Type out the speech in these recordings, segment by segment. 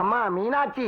அம்மா மீனாட்சி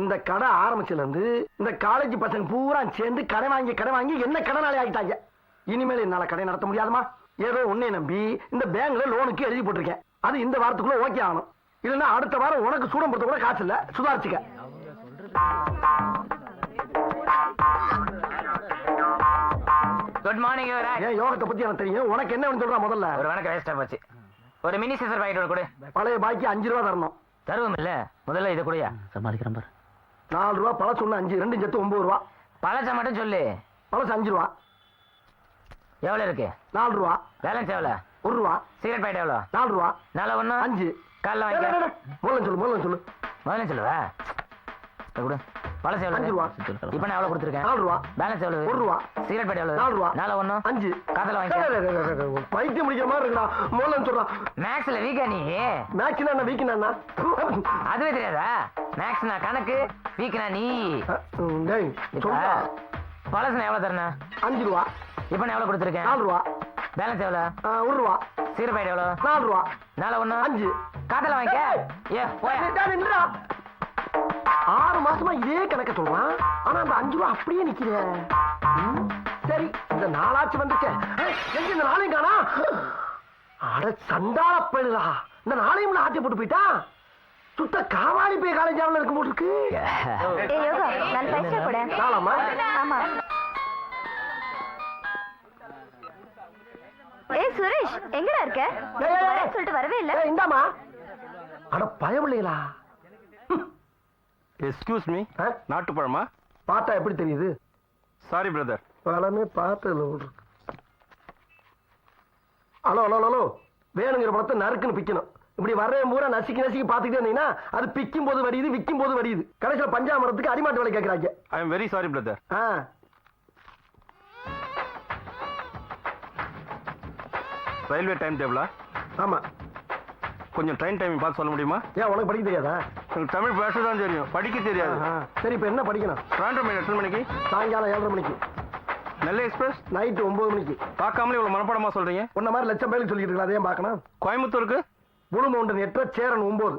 இந்த கடை ஆரம்பிச்சதுல இருந்து இந்த காலேஜ் பசங்க பூரா சேர்ந்து கடை வாங்கி கடை வாங்கி என்ன கடனாளி ஆகிட்டாங்க. இனிமேல் என்னால கடை நடத்த முடியாதுமா ஏதோ உன்னை நம்பி இந்த பேங்க்ல லோனுக்கு எழுதி போட்டிருக்கேன். அது இந்த வாரத்துக்குள்ள ஓகே ஆகணும். இல்லைன்னா அடுத்த வாரம் உனக்கு சூடம் போடுறது கூட காசு இல்ல. சுதாரிச்சுக்க. குட் மார்னிங் ஏன் யோகத்தை பத்தி எனக்கு தெரியும். உனக்கு என்ன சொல்றா முதல்ல. ஒரு வணக்கம் வேஸ்டா போச்சு. ஒரு மினி சிசர் பாக்கெட் கொடு. பழைய பாக்கி அஞ்சு ரூபா தரணும். தருவோம் இல்ல முதல்ல இதை கொடுயா. சமாளிக்கிறேன் பாரு. நாலு ரூபா பழசு ஒண்ணு அஞ்சு ரெண்டு செத்து ஒன்பது ரூபா. பழச மட்டும் சொல்லு. பழசு அஞ்சு ரூபா. எவ்வளவு இருக்கு? நாலு ரூபா. பேலன்ஸ் எவ்வளவு? ஒரு ரூபா. சிகரெட் பாக்கெட் எவ்வளவு? நாலு ரூபா. நாலு ஒண்ணு? அஞ்சு. காலைல டேய், முதல்ல சொல்லு முதல்ல சொல்லு. முதல்ல சொல்லுவா? கொடு. பழசு அஞ்சு எவ்வளவு ரூபா. இப்ப நான் எவ்வளவு கொடுத்துருக்கேன்? நாலு ரூபா. பேலன்ஸ் எவ்வளவு? ஒரு ரூபா. சிகரெட் பாக்கெட் எவ்வளவு? நாலு ரூபா. நாலு ஒண்ணு? அஞ்சு. காதல டேய், பைத்தியம் முடிக்கிற மாதிரி இருக்குடா. முதல்ல சொல்றான் மேக்ஸ்ல வீக்கா நீ? மேட்ச்னா என்ன? அதுவே தெரியாதா? மேக்ஸ்னா கணக்கு வீக்னா நீ. டேய் இப்ப சொல்றா. பழசு நான் எவ்வளவு தரேன் அஞ்சு ரூபா. இப்ப நான் எவ்வளவு கொடுத்துருக்கேன்? நாலு ரூபா. பேலன்ஸ் எவ்வளவு? ஒரு ரூபா. சிகரெட் பாக்கெட் எவ்வளவு? நாலு ரூபா. நாலு ஒண்ணு? அஞ்சு. காதல வாங்கிக்க. ஏ போயா. மாசமா இதே கணக்க சொல்றான். ஆனா அந்த அஞ்சு ரூபா அப்படியே நிக்கிற சரி இந்த நாளாச்சு வந்துச்சே எங்க இந்த நாளையும் காணா? அட சண்டாள பழுதா இந்த நாளையும் ஆட்டி போட்டு போயிட்டா? சுத்த காவாலி போய் காலேஜ் ஆவல இருக்க போட்டு இருக்கு ஏ யோகா நான் பைசா கூட நாளாமா ஆமா. ஏ சுரேஷ் எங்கடா இருக்க? சொல்லிட்டு வரவே இல்ல. ஏய், இந்தாம்மா. அட பயமில்லைங்களா எஸ்கியூஸ் மீ ஆ? நாட்டுப்பழமா? பார்த்தா எப்படி தெரியுது? சாரி பிரதர் பழமே பார்த்ததுல விட்ருக்கு ஹலோ ஹலோ ஹலோ வேணுங்கிற பழத்தை நறுக்குன்னு பிக்கணும். இப்படி வர்றேன் பூரா நசுக்கி நசுக்கி பார்த்துக்கிட்டே இருந்தீங்கன்னா அது பிக்கும் போது வடியுது விற்கும் போது வடியுது. கடைசியில் பஞ்சாமரத்துக்கு அடிமாட்டு வேலை கேட்குறாங்க. I am very sorry brother ah. Railway time டேபிளா ஆமாம் கொஞ்சம் ட்ரெயின் டைமிங் பார்த்து சொல்ல முடியுமா? ஏன் உனக்கு படிக்க தெரியாதா? எனக்கு தமிழ் பேச தான் தெரியும். படிக்க தெரியாது. சரி இப்போ என்ன படிக்கணும்? ட்ராண்டோ மெயில் எத்தனை மணிக்கு? சாயங்காலம் ஏழரை மணிக்கு. நெல்லை எக்ஸ்பிரஸ் நைட்டு ஒம்பது மணிக்கு. பார்க்காமலே இவ்வளோ மனப்பாடமா சொல்றீங்க? உன்ன மாதிரி லட்சம் பேருக்கு சொல்லிட்டு இருக்கலாம் அதையும் பார்க்கணும். கோயம்புத்தூருக்கு? புழு மவுண்டன் எட்ட சேரன் ஒம்பது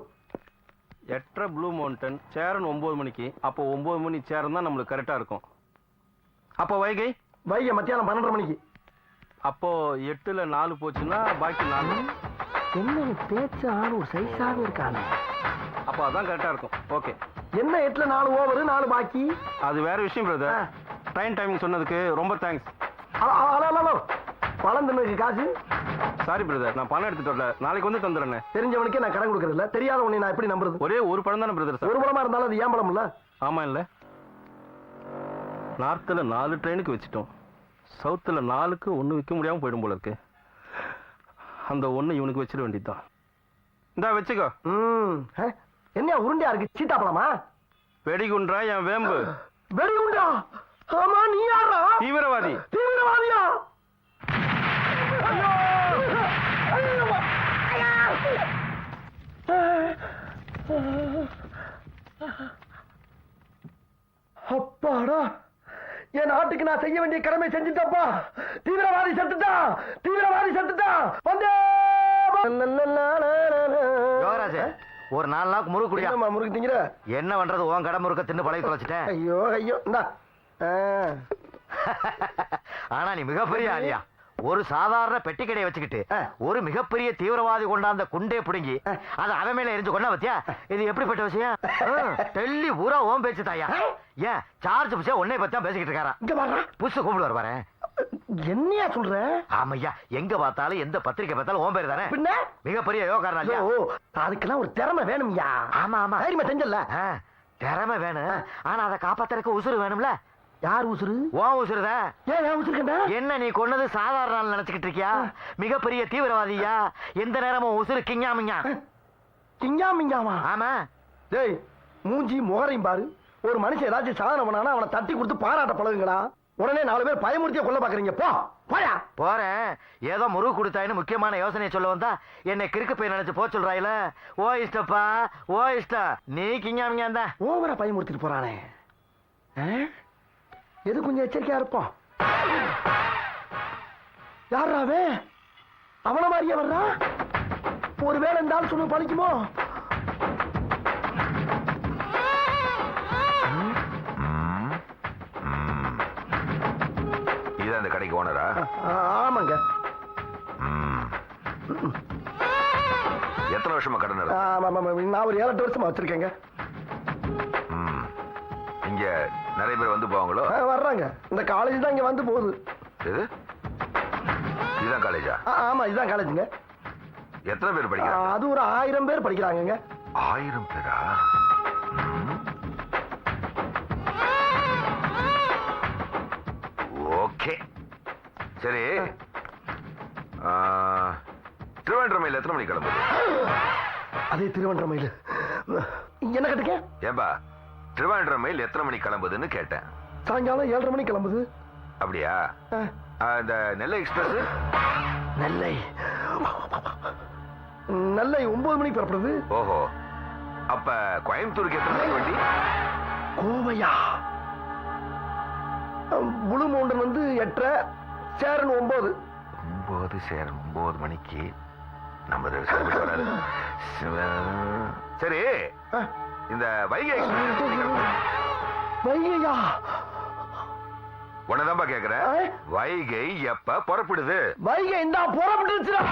எட்டரை ப்ளூ மவுண்டன் சேரன் ஒம்பது மணிக்கு. அப்போ ஒம்பது மணி சேரன் தான் நம்மளுக்கு கரெக்டாக இருக்கும். அப்போ வைகை? வைகை மத்தியானம் பன்னெண்டரை மணிக்கு. அப்போ எட்டுல நாலு போச்சுன்னா பாக்கி நாலு. என்ன பேச்சு ஆள் ஒரு சைஸாக இருக்கானே அப்போ அதான் கரெக்டாக இருக்கும். ஓகே என்ன எட்டுல நாலு ஓவர் நாலு பாக்கி? அது வேற விஷயம். பிரதர் ட்ரெயின் டைமிங் சொன்னதுக்கு ரொம்ப தேங்க்ஸ் ஹலோ பழம் தின்னதுக்கு காசு? சாரி பிரதர் நான் பணம் எடுத்துட்டு வரல. நாளைக்கு வந்து தந்துடுறேனே. தெரிஞ்சவனுக்கே நான் கடன் கொடுக்கறது இல்ல தெரியாத உன்னை நான் எப்படி நம்புறது? ஒரே ஒரு படம் தானே பிரதர் சார் ஒரு பழமா இருந்தாலும் அது ஏன் பழம் இல்ல ஆமா இல்ல. நார்த்தில் நாலு ட்ரெயினுக்கு வச்சுட்டோம். சவுத்தில் நாலுக்கு ஒன்று விற்க முடியாமல் போயிடும் போல இருக்கு. அந்த ஒன்று இவனுக்கு வச்சிட வேண்டியதுதான் இந்தா வச்சுக்கோ ம் என்ன உருண்டையா இருக்கு சீட்டா பழமா வெடிகுன்றா என் வேம்பு வெடிகுண்டா ஆமா நீ யாரா தீவிரவாதி தீவிரவாதியா! அப்பாடா என் நாட்டுக்கு நான் செய்ய வேண்டிய கடமை செஞ்சுட்டப்பா. தீவிரவாதி செத்துட்டான் தீவிரவாதி செத்துட்டான் வந்தே ஒரு நாலு நாளுக்கு முறுக்கு குடியா. முறுக்கு திங்கிற என்ன பண்றது உன் கடை முறுக்க தின்னு பழகி தொலைச்சிட்டேன். ஐயோ ஐயோ. ஆனா நீ மிகப்பெரிய ஆளியா. ஒரு சாதாரண பெட்டி கடையை வச்சுக்கிட்டு ஒரு மிகப்பெரிய தீவிரவாதி கொண்டாந்த குண்டே பிடுங்கி அதை அவன் மேல எரிஞ்சு கொண்டா பத்தியா? இது எப்படிப்பட்ட விஷயம்? டெல்லி பூரா ஓம் பேச்சு தாயா. ஏன் சார்ஜ் புஷா உன்னை பத்தி தான் பேசிக்கிட்டு இருக்காரா? புஷு கூப்பிடுவார் பாரு என்னையா சொல்ற? ஆமையா எங்க பார்த்தாலும் எந்த பத்திரிக்கை பார்த்தாலும் ஓம் பேர் தானே? பின்ன? மிகப்பெரிய யோகாரன் ஐயோ, அதுக்கெல்லாம் ஒரு திறமை வேணும்யா. ஆமா ஆமா. தைரியமா செஞ்சல திறமை வேணும். ஆனா அதை காப்பாத்துறதுக்கு உசுறு வேணும்ல? யார் உசுரு உன் உசுறுதா? ஏன் ஏன் உசுருக்கண்டா என்ன நீ கொன்னது சாதாரண ஆள் நினைச்சுக்கிட்டு இருக்கியா? மிகப்பெரிய தீவிரவாதியா? எந்த நேரமும் உசுறு கிங்காமிங்க கிங்கா மிங்காமா ஆமா. டேய் மூஞ்சி முகரையும் பாரு. ஒரு மனுஷன் ஏதாச்சும் சாதனை பண்ணானா அவனை தட்டி கொடுத்து பாராட்ட பழகுங்கடா. உடனே நாலு பேர் பயமுறுத்திய கொல்ல பாக்குறீங்க. போ போயா போறேன். ஏதோ முருகு கொடுத்தாயின்னு முக்கியமான யோசனையை சொல்ல வந்தா என்னை கிறுக்கு போய் நினைச்சு போ சொல்றாயில? ஓ இஷ்டப்பா ஓ இஷ்டம். நீ கிங்காமிங்க ஓவரா பயமுறுத்திட்டு போறானே? எது கொஞ்சம் எச்சரிக்கையா இருப்போம்? யார் அவன்? அவன மாதிரியே வர்றான் ஒருவேளை இந்த இருந்தாலும் சொன்ன பழிக்குமோ? இதுதான் இந்த கடைக்கு ஓனரா? ஆமாங்க. எத்தனை வருஷமா கடன் நான் ஒரு ஏழு எட்டு வருஷமா வச்சிருக்கேங்க. இங்க நிறைய பேர் வந்து போவாங்களோ? வர்றாங்க. இந்த காலேஜ் தான் இங்க வந்து போகுது. எது? இதுதான் காலேஜா ஆமா இதுதான் காலேஜுங்க எத்தனை பேர் படிக்கிறாங்க? அது ஒரு ஆயிரம் பேர் படிக்கிறாங்கங்க. ஆயிரம் பேரா. ஓகே. சரி. ஆ, திருவேண்டரமையில் எத்தனை மணிக்கு கிளம்புது அதே திருவண்ணாமலையில். என்ன கட்டுக்க? ஏன்பா? திருவேண்டரமையில் எத்தனை மணிக்கு கிளம்புதுன்னு கேட்டேன். சாயங்காலம் ஏழரை மணிக்கு கிளம்புது. அப்படியா? இந்த நெல்லை எக்ஸ்பிரஸ்? நெல்லை. நெல்லை ஒன்பது மணிக்கு புறப்படுது. ஓஹோ. அப்ப கோயம்புத்தூருக்கு எத்தனை மணிக்கு வண்டி? கோவையா? புளு மவுண்டன் வந்து எட்டரை சேரன் ஒன்பது. ஒன்பது சேர ஒன்பது மணிக்கு நம்ம சரி. ஆ, இந்த வைகை? வைகையா? உன்னதான்பா கேக்குறேன் ஆ? வைகை எப்ப புறப்படுது? வைகை இந்தா புறப்பட்டுருச்சுடா.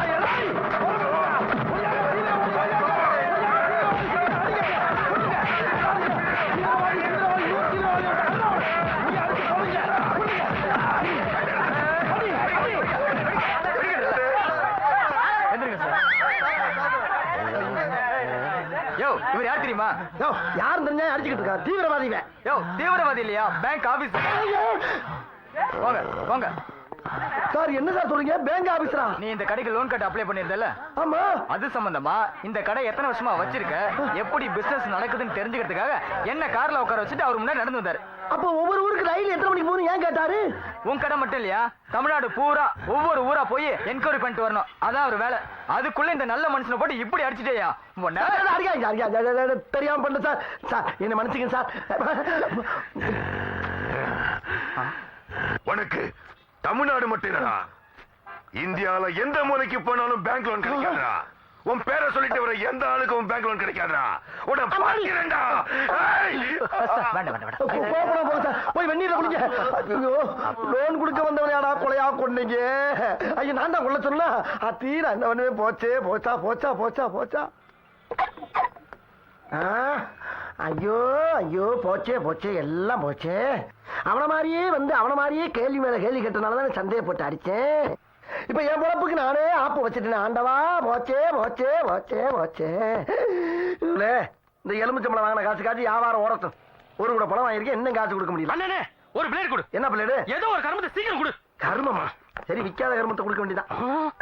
இவர் யார் தெரியுமா? யோ, யாரும் தெரிஞ்சா அடிச்சுக்கிட்டு இருக்கா தீவிரவாதிங்க யோ தீவிரவாதி இல்லையா? பேங்க் ஆபீஸ் போங்க போங்க. சார் என்ன சார் சொல்றீங்க? பேங்க் ஆபீசரா? நீ இந்த கடைக்கு லோன் கட்ட அப்ளை பண்ணிருந்தல ஆமா. அது சம்பந்தமா? இந்த கடை எத்தனை வருஷமா வச்சிருக்க? எப்படி பிசினஸ் நடக்குதுன்னு தெரிஞ்சுக்கிறதுக்காக என்ன கார்ல உட்கார வச்சுட்டு அவர் முன்னாடி நடந்து வந்தாரு? அப்ப ஒவ்வொரு ஊருக்கு ரயில் எத்தனை மணிக்கு போகணும்? ஏன் கேட்டாரு? உன் கடை மட்டும் இல்லையா? தமிழ்நாடு பூரா ஒவ்வொரு ஊரா போய் என்கொயரி பண்ணிட்டு வரணும். அதான் ஒரு வேலை. அதுக்குள்ள இந்த நல்ல மனுஷனை போட்டு இப்படி அடிச்சிட்டேயா. தெரியாம பண்ண சார். சார் என்ன மன்னிச்சுங்க சார். உனக்கு தமிழ்நாடு மட்டும் இல்லடா. இந்தியால எந்த மூலைக்கு போனாலும் பேங்க் லோன் கிடைக்காதா உன் பேரை சொல்லிட்டு வர எந்த ஆளுக்கும் உன் பேங்க் லோன் கிடைக்காதா உன்னை பார்க்கிறேன்டா ஏய்! வேண்டாம் வேண்டாம் வேண்டாம். போய் வெந்நீரை குடிங்க. ஐயோ லோன் கொடுக்க வந்தவனையாடா கொலையா கொண்டீங்க ஐயோ நான் தான் கொள்ள சொன்னா? அத்தீர அந்த ஒண்ணுமே போச்சே போச்சா போச்சா போச்சா போச்சா? ஆ, ஐயோ ஐயோ போச்சே போச்சே எல்லாம் போச்சே. அவன மாதிரியே வந்து அவன மாதிரியே கேள்வி மேல கேள்வி கேட்டனால தான் சந்தேகப்பட்டு அடிச்சேன். இப்ப என் பொழப்புக்கு நானே ஆப்பு வச்சுட்டேன் ஆண்டவா போச்சே போச்சே போச்சே போச்சே இல்ல இந்த எலுமிச்சம்பளம் வாங்கின காசு காசு வியாபாரம் ஓரட்டும் ஒரு கூட பணம் வாங்கியிருக்கேன் இன்னும் காசு கொடுக்க முடியல. அண்ணனே ஒரு பிளேட் கொடு. என்ன பிள்ளைடு ஏதோ ஒரு கருமத்தை சீக்கிரம் கொடு. கர்மமா? சரி விக்காத கர்மத்தை கொடுக்க வேண்டியதான்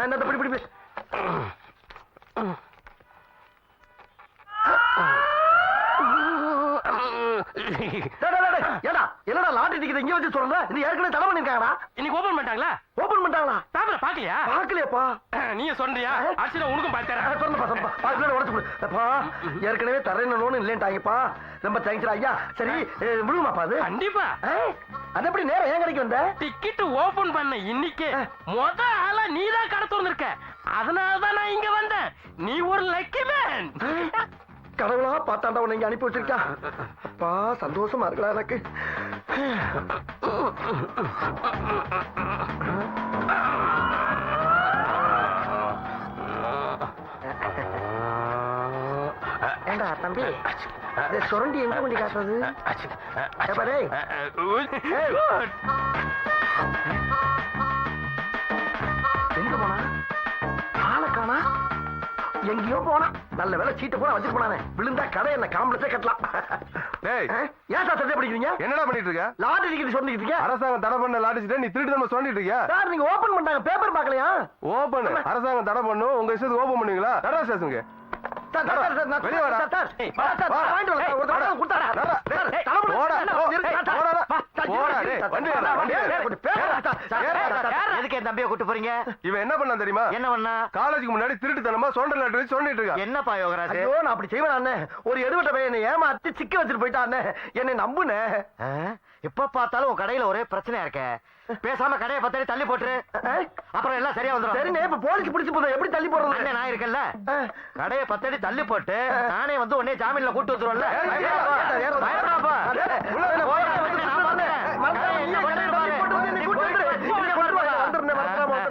என்னத்த பிடி பிடி என்னடா லாட்டரி டிக்கெட் இங்க வச்சு சொல்ற இது ஏற்கனவே தடை பண்ணிருக்காங்கடா. இன்னைக்கு ஓபன் பண்ணிட்டாங்களா? ஓபன் பண்ணிட்டாங்களா? பேப்பரை பாக்கலையா? பாக்கலையப்பா. நீங்க சொல்றியா? அரிசியில உனக்கும் பார்த்து சொல்லுப்பா சொல்லுப்பா பிள்ளை உடச்சு கொடு. அப்பா ஏற்கனவே தரேன்னு லோன் இல்லைன்ட்டாங்கப்பா. ரொம்ப தேங்க்ஸ் ஐயா சரி விழுமாப்பா அது? கண்டிப்பா. அது எப்படி நேரம் ஏன் கிடைக்கும் வந்த? டிக்கெட் ஓபன் பண்ண இன்னைக்கு. முத ஆளா நீ தான் கடை திறந்திருக்க. அதனால தான் நான் இங்க வந்தேன். நீ ஒரு லக்கி மேன் கடவுளா பார்த்தாண்டா உன்னை இங்க அனுப்பி வச்சிருக்கா அப்பா சந்தோஷமா இருக்கலாம் எனக்கு. தம்பி சுரண்டி எங்க கொண்டு காட்டுறது? எங்க போனா? ஆளை காணா? எங்கேயோ போனா. நல்ல வேலை சீட்டை போனா வச்சுட்டு போனானே. விழுந்தா கடை என்ன காம்பளச்சே கட்டலாம்? ஏன் சார் சட்டை படிக்கிறீங்க? என்னடா பண்ணிட்டு இருக்க? லாட்டரி டிக்கெட் சொல்லிட்டு இருக்கீங்க அரசாங்கம் தடை பண்ண லாட்டிச்சுட்டு நீ திருட்டு நம்ம சொல்லிட்டு இருக்கியா? சார் நீங்க ஓபன் பண்ணிட்டாங்க. பேப்பர் பார்க்கலையா? ஓபன் அரசாங்கம் தடை பண்ணும். உங்க இஷ்டத்துக்கு ஓபன் பண்ணுவீங்களா? நடரா ஸ்டேஷனுக்கு எதுக்கு என் தம்பியை கூட்டு போறீங்க? இவன் என்ன பண்ணான் தெரியுமா? என்ன பண்ணா? காலேஜுக்கு முன்னாடி திருட்டுத்தனமா லாட்டரி வச்சு சொல்லிட்டு இருக்கான். என்னப்பா யோகராஜ்? ஐயோ நான் அப்படி செய்வேன் ஒரு எடுவட்ட பையன் என்னை ஏமாத்தி சிக்க வச்சுட்டு போயிட்டான் என்னை நம்புனே. ஆ? எப்ப பார்த்தாலும் உன் கடையில ஒரே பிரச்சனையா இருக்க பேசாம கடையை பத்தாடி தள்ளி போட்டுரு அப்புறம் எல்லாம் சரியா வந்துடும் சரிண்ணே இப்ப போலீஸ் பிடிச்சி போதும் எப்படி தள்ளி போடுறது நான் இருக்கேன்ல கடையை பத்தடி தள்ளி போட்டு நானே வந்து உடனே ஜாமீன்ல கூட்டு வந்துருவோம்ல